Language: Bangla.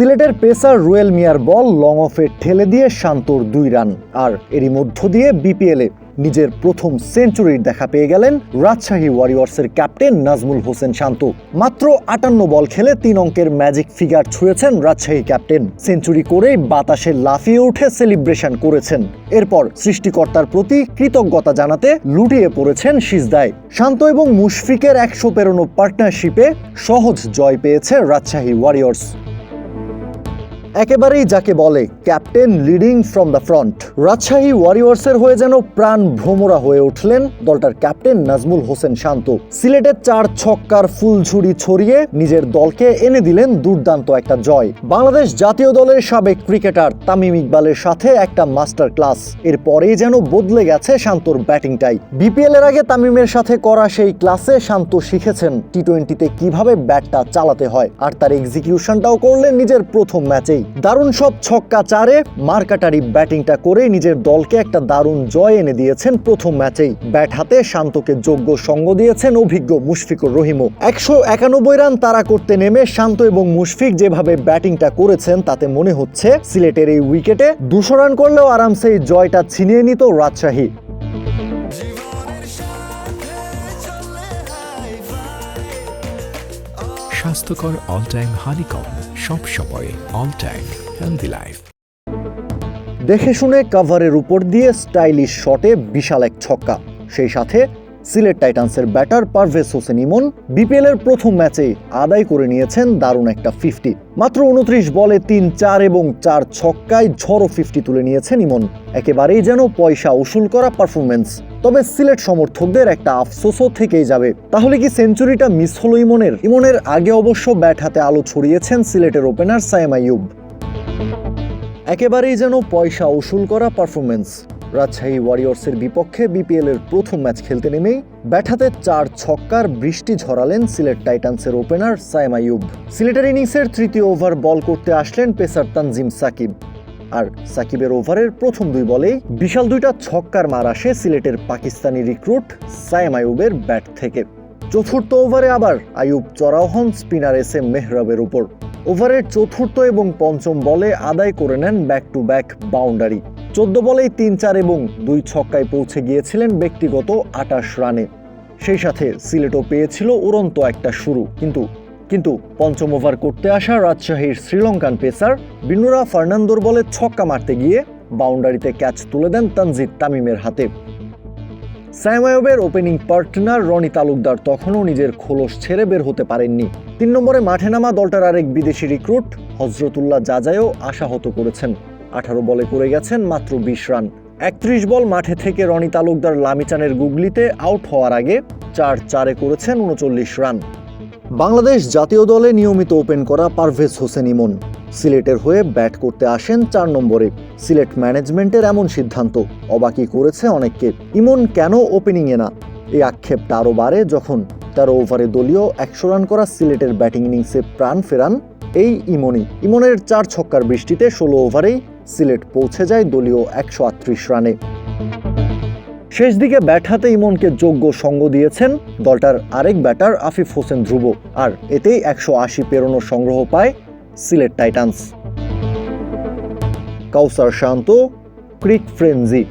সিলেটের পেসার রুয়েল মিয়ার বল লং অফে ঠেলে দিয়ে শান্তর দুই রান। আর এরই মধ্য দিয়ে বিপিএলে নিজের প্রথম সেঞ্চুরির দেখা পেয়ে গেলেন রাজশাহী ওয়ারিয়র্সের ক্যাপ্টেন নাজমুল হোসেন শান্ত। মাত্র আটান্ন বল খেলে তিন অঙ্কের ম্যাজিক ফিগার ছুঁয়েছেন রাজশাহী ক্যাপ্টেন। সেঞ্চুরি করেই বাতাসে লাফিয়ে উঠে সেলিব্রেশন করেছেন। এরপর সৃষ্টিকর্তার প্রতি কৃতজ্ঞতা জানাতে লুটিয়ে পড়েছেন সিজদায়। শান্ত এবং মুশফিকের একশো পেরোনো পার্টনারশিপে সহজ জয় পেয়েছে রাজশাহী ওয়ারিয়র্স একেবারেই যাকে বলে captain leading from the front. Rajshahi ওয়ারিয়র্সের হয়ে যেন প্রাণ ভ্রমরা হয়ে উঠলেন দলটার ক্যাপ্টেন নাজমুল হোসেন শান্ত। সিলেটের চার ছক্কার ফুলঝুরি ছড়িয়ে নিজের দলকে এনে দিলেন দুর্দান্ত একটা জয়। বাংলাদেশ জাতীয় দলের সাবেক ক্রিকেটার তামিম ইকবালের সাথে একটা মাস্টার ক্লাস। এরপরেই যেন বদলে গেছে শান্তর ব্যাটিংটাই। বিপিএল এর আগে তামিমের সাথে করা সেই ক্লাসে শান্ত শিখেছেন টি টোয়েন্টিতে কীভাবে ব্যাটটা চালাতে হয়। আর তার এক্সিকিউশনটাও করলেন নিজের প্রথম ম্যাচেই। দারুণ সব ছক্কা চারে মার্কাটারি ব্যাটিংটা করে নিজের দলকে একটা দারুণ জয় এনে দিয়েছেন প্রথম ম্যাচেই। ব্যাট হাতে শান্তকে যোগ্য সঙ্গ দিয়েছেন অভিজ্ঞ মুশফিকুর রহিমও। একশো একানব্বই রান তারা করতে নেমে শান্ত এবং মুশফিক যেভাবে ব্যাটিংটা করেছেন, তাতে মনে হচ্ছে সিলেটের এই উইকেটে দুশো রান করলেও আরামসে জয়টা ছিনিয়ে নিত রাজশাহী। স্বাস্থ্যকর অল টাইম হানিকম সব সময় অল টাইম হেলদি লাইফ দেখে শুনে কাভারের উপর দিয়ে স্টাইলিশ শটে বিশাল এক ছক্কা। সেই সাথে সিলেট টাইটান্সের ব্যাটার পারভেজ হোসেন ইমন বিপিএল এর প্রথম ম্যাচে আদায় করে নিয়েছেন দারুণ একটা ফিফটি মাত্র উনত্রিশ বলে তিন চার এবং চার ছক্কায় ঝড়ো ফিফটি তুলে নিয়েছেন ইমন। একেবারেই যেন পয়সা উসুল করা পারফরমেন্স তবে সিলেট সমর্থকদের একটা আফসোসও থেকেই যাবে। তাহলে কি সেঞ্চুরিটা মিস হলো ইমনের? ইমনের আগে অবশ্য ব্যাট হাতে আলো ছড়িয়েছেন সিলেটের ওপেনার সায়েম আইয়ুব। একেবারেই যেন পয়সা উসুল করা পারফরমেন্স রাজশাহী ওয়ারিয়র্সের বিপক্ষে বিপিএল এর প্রথম ম্যাচ খেলতে নেমেই ব্যাটাতে চার ছক্কার বৃষ্টি ঝরালেন সিলেট টাইটান্সের ওপেনার সাইম আইয়ুব। সিলেটের ইনিংসের তৃতীয় ওভার বল করতে আসলেন পেসার তানজিম সাকিব। আর সাকিবের ওভারের প্রথম দুই বলেই বিশাল দুইটা ছক্কার মার আসে সিলেটের পাকিস্তানি রিক্রুট সাইম আইয়ুবের ব্যাট থেকে। চতুর্থ ওভারে আবার আইয়ুব চড়াও হন স্পিনার এস এম মেহরাবের উপর। ওভারের চতুর্থ এবং পঞ্চম বলে আদায় করে নেন ব্যাক টু ব্যাক বাউন্ডারি চোদ্দ বলেই তিন চার এবং দুই ছক্কায় পৌঁছে গিয়েছিলেন ব্যক্তিগত আটাশ রানে। সেই সাথে সিলেটও পেয়েছিল উড়ন্ত একটা শুরু। কিন্তু কিন্তু পঞ্চম ওভার করতে আসা রাজশাহীর শ্রীলঙ্কান পেসার বিনুরা ফার্নান্দোর বলে ছক্কা মারতে গিয়ে বাউন্ডারিতে ক্যাচ তুলে দেন তানজিদ তামিমের হাতে। স্যামায়বের ওপেনিং পার্টনার রনি তালুকদার তখনও নিজের খোলস ছেড়ে বের হতে পারেননি। তিন নম্বরে মাঠে নামা দলটার আরেক বিদেশি রিক্রুট হজরতুল্লাহ জাজায়ও আশাহত করেছেন। আঠারো বলে করে গেছেন, মাত্র বিশ রান। একত্রিশ বল মাঠে থেকে রনি তালুকদার লামিচানের গুগলিতে আউট হওয়ার আগে চার চারে করেছেন উনচল্লিশ রান। বাংলাদেশ জাতীয় দলে নিয়মিত ওপেন করা পারভেজ হোসেন ইমন। সিলেটের হয়ে ব্যাট করতে আসেন চার নম্বরে। সিলেট ম্যানেজমেন্টের এমন সিদ্ধান্ত, অবাকই করেছে অনেককে। ইমন কেন ওপেনিংয়ে না? এই আক্ষেপটা আরও বাড়ে যখন তেরো ওভারে দলীয় একশো রান করা সিলেটের ব্যাটিং ইনিংসে প্রাণ ফেরান এই ইমনি, ইমনের চার ছক্কার বৃষ্টিতে ষোলো ওভারেই সিলেট পৌঁছে যায় দলীয় একশো আটত্রিশ রানে। শেষ দিকে ব্যাট হাতে ইমনকে যোগ্য সঙ্গ দিয়েছেন দলটার আরেক ব্যাটার আফিফ হোসেন ধ্রুব, আর এতেই একশো আশি পেরোনো সংগ্রহ পায় Sylhet Titans. Kawsar Shanto, crick frenzy.